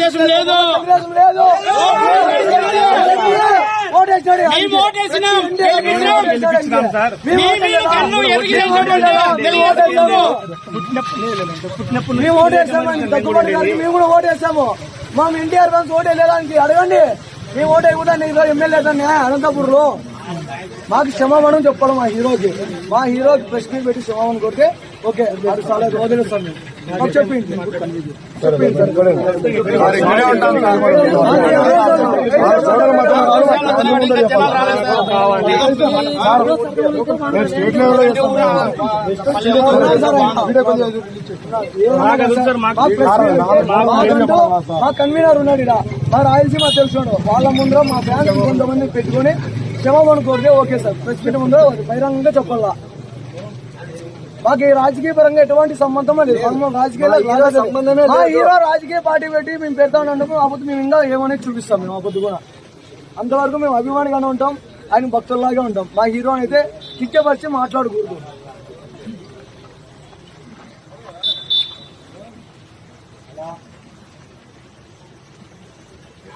లేదు. మేము మేము కాదు. కూడా ఓటేసాము మా ఎన్టీఆర్ ఫ్యాన్స్ ఓటేయలేదానికి అడగండి. మేము ఓటేయకుండా ఈరోజు ఎమ్మెల్యే దాన్ని అనంతపూర్లో మాకు క్షమాపణం చెప్పాలి మా హీరోకి. మా హీరోకి ప్రెస్ మీట్ పెట్టి క్షమాపణ కొడితే ఓకే అది చాలా మాకు చెప్పింది. మా కన్వీనర్ ఉన్నాడు ఇక్కడ మా రాయలసీమ తెలుసు వాళ్ళ ముందర మా ఫ్యాన్స్ కొంతమంది పెట్టుకొని క్షమాపణ కోరితే ఓకే సార్. ప్రెస్ మీట్ ముందర బహిరంగంగా చెప్పాలా? మాకు ఈ రాజకీయ పరంగా ఎటువంటి సంబంధం లేదు. మనం రాజకీయ సంబంధమే మా హీరో రాజకీయ పార్టీ పెట్టి మేము పెడతా ఉన్నప్పుడు అప్పుడు మేము ఇంకా ఏమనేది చూపిస్తాం మేము అప్పుడు కూడా. అంతవరకు మేము అభిమానిగానే ఉంటాం ఆయన భక్తుల్లాగే ఉంటాం. మా హీరో అయితే కిచ్చపరిచి మాట్లాడకూడదు.